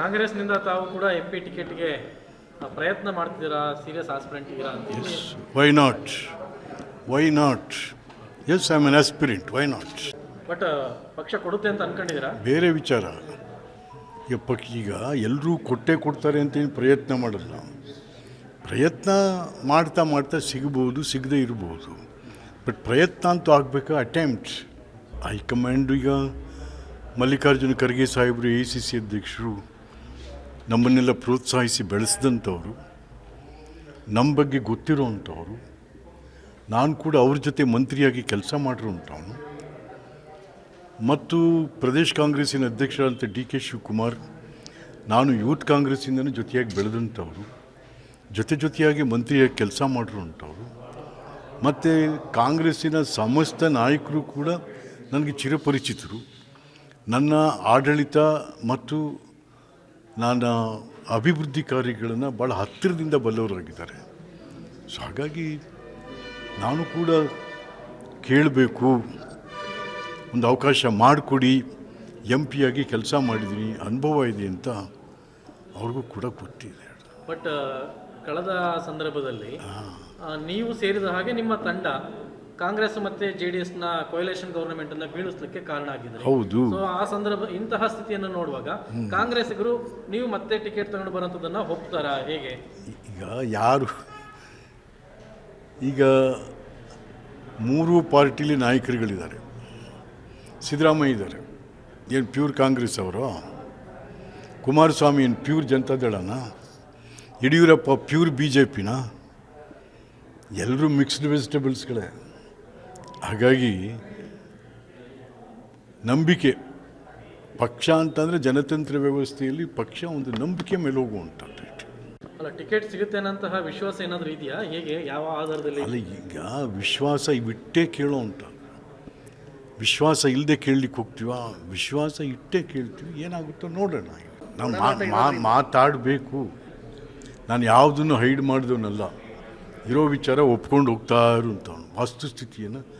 ಕಾಂಗ್ರೆಸ್ನಿಂದ ತಾವು ಕೂಡ ಎಂ ಪಿ ಟಿಕೆಟ್ಗೆ ಪ್ರಯತ್ನ ಮಾಡ್ತಿದ್ದೀರಾ? ಸೀರಿಯಸ್ ಆಸ್ಪಿರೆಂಟ್ ಇದ್ದೀರಾ ಅಂತ why not why not yes I mean aspirant why not but ಪಕ್ಷ ಕೊಡುತ್ತೆ ಅಂತ ಅನ್ಕೊಂಡಿದ್ದೀರಾ? ಬೇರೆ ವಿಚಾರ. ಈಗ ಪಕ್ ಈಗ ಎಲ್ಲರೂ ಕೊಟ್ಟೆ ಕೊಡ್ತಾರೆ ಅಂತ ಏನು ಪ್ರಯತ್ನ ಮಾಡಲ್ಲ. ಪ್ರಯತ್ನ ಮಾಡ್ತಾ ಮಾಡ್ತಾ ಸಿಗ್ಬೋದು ಸಿಗದೇ ಇರ್ಬೋದು. ಬಟ್ ಪ್ರಯತ್ನ ಅಂತೂ ಆಗಬೇಕು? ಅಟೆಂಪ್ಟ್ ಹೈಕಮಾಂಡ್ ಈಗ ಮಲ್ಲಿಕಾರ್ಜುನ ಖರ್ಗೆ ಸಾಹೇಬರು ಎ ಸಿ ಸಿ ಅಧ್ಯಕ್ಷರು. ನಮ್ಮನ್ನೆಲ್ಲ ಪ್ರೋತ್ಸಾಹಿಸಿ ಬೆಳೆಸಿದಂಥವ್ರು, ನಮ್ಮ ಬಗ್ಗೆ ಗೊತ್ತಿರೋವಂಥವ್ರು ನಾನು ಕೂಡ ಅವ್ರ ಜೊತೆ ಮಂತ್ರಿಯಾಗಿ ಕೆಲಸ ಮಾಡಿರುವಂಥವನು. ಮತ್ತು ಪ್ರದೇಶ್ ಕಾಂಗ್ರೆಸ್ಸಿನ ಅಧ್ಯಕ್ಷರಾದಂಥ ಡಿ ಕೆ ಶಿವಕುಮಾರ್, ನಾನು ಯೂತ್ ಕಾಂಗ್ರೆಸ್ಸಿಂದನೂ ಜೊತೆಯಾಗಿ ಬೆಳೆದಂಥವ್ರು, ಜೊತೆ ಜೊತೆಯಾಗಿ ಮಂತ್ರಿಯಾಗಿ ಕೆಲಸ ಮಾಡಿರುವಂಥವ್ರು. ಮತ್ತು ಕಾಂಗ್ರೆಸ್ಸಿನ ಸಮಸ್ತ ನಾಯಕರು ಕೂಡ ನನಗೆ ಚಿರಪರಿಚಿತರು. ನನ್ನ ಆಡಳಿತ ಮತ್ತು ನನ್ನ ಅಭಿವೃದ್ಧಿ ಕಾರ್ಯಗಳನ್ನು ಭಾಳ ಹತ್ತಿರದಿಂದ ಬಲ್ಲವರಾಗಿದ್ದಾರೆ. ಸೊ ಹಾಗಾಗಿ ನಾನು ಕೂಡ ಕೇಳಬೇಕು ಒಂದು ಅವಕಾಶ ಮಾಡಿಕೊಡಿ ಎಂ ಆಗಿ ಕೆಲಸ ಮಾಡಿದ್ದೀನಿ ಅನುಭವ ಇದೆ ಅಂತ ಅವ್ರಿಗೂ ಕೂಡ ಗೊತ್ತಿದೆ. ಬಟ್ ಕಳೆದ ಸಂದರ್ಭದಲ್ಲಿ ನೀವು ಸೇರಿದ ಹಾಗೆ ನಿಮ್ಮ ತಂಡ ಕಾಂಗ್ರೆಸ್ ಮತ್ತೆ ಜೆ ಡಿ ಎಸ್ನ ಕೊಯಲೇಷನ್ ಗವರ್ನಮೆಂಟ್ ಅನ್ನ ಬೀಳಿಸ್ಲಿಕ್ಕೆ ಕಾರಣ ಆಗಿದೆ ಹೌದು. ಆ ಸಂದರ್ಭ ಇಂತಹ ಸ್ಥಿತಿಯನ್ನು ನೋಡುವಾಗ ಕಾಂಗ್ರೆಸ್ಸಿಗರು ನೀವು ಮತ್ತೆ ಟಿಕೆಟ್ ತಗೊಂಡು ಬರೋಂಥದ್ದನ್ನ ಹೋಗ್ತಾರ ಹೇಗೆ? ಈಗ ಯಾರು? ಈಗ ಮೂರು ಪಾರ್ಟಿಲಿ ನಾಯಕರುಗಳಿದ್ದಾರೆ. ಸಿದ್ದರಾಮಯ್ಯ ಇದ್ದಾರೆ. ಏನು ಪ್ಯೂರ್ ಕಾಂಗ್ರೆಸ್ ಅವರು? ಕುಮಾರಸ್ವಾಮಿ ಏನು ಪ್ಯೂರ್ ಜನತಾದಳನ ಯಡಿಯೂರಪ್ಪ ಪ್ಯೂರ್ ಬಿ ಜೆ ಪಿನ? ಎಲ್ಲರೂ ಮಿಕ್ಸ್ಡ್ ವೆಜಿಟೇಬಲ್ಸ್ಗಳೇ ಹಾಗಾಗಿ ನಂಬಿಕೆ ಪಕ್ಷ ಅಂತಂದರೆ ಜನತಂತ್ರ ವ್ಯವಸ್ಥೆಯಲ್ಲಿ ಪಕ್ಷ ಒಂದು ನಂಬಿಕೆ ಮೇಲೆ ಹೋಗುವಂಥದ್ದು ಅಲ್ಲ ಟಿಕೆಟ್ ಸಿಗುತ್ತೆ ಅನ್ನೋಂತಹ ವಿಶ್ವಾಸ ಏನಾದರೂ ಇದೆಯಾ? ಹೇಗೆ? ಯಾವ ಆಧಾರದಲ್ಲಿ? ಅಲ್ಲ ಈಗ ವಿಶ್ವಾಸ ಇಟ್ಟೇ ಕೇಳೋ ಅಂತ ವಿಶ್ವಾಸ ಇಲ್ಲದೆ ಕೇಳಲಿಕ್ಕೆ ಹೋಗ್ತೀವ? ವಿಶ್ವಾಸ ಇಟ್ಟೇ ಕೇಳ್ತೀವಿ ಏನಾಗುತ್ತೋ ನೋಡೋಣ ನಾವು ಮಾತಾಡಬೇಕು. ನಾನು ಯಾವುದನ್ನು ಹೈಡ್ ಮಾಡಿದವನಲ್ಲ ಇರೋ ವಿಚಾರ ಒಪ್ಕೊಂಡು ಹೋಗ್ತಾ ಇರುವಂಥವ್ನು ವಸ್ತುಸ್ಥಿತಿಯನ್ನು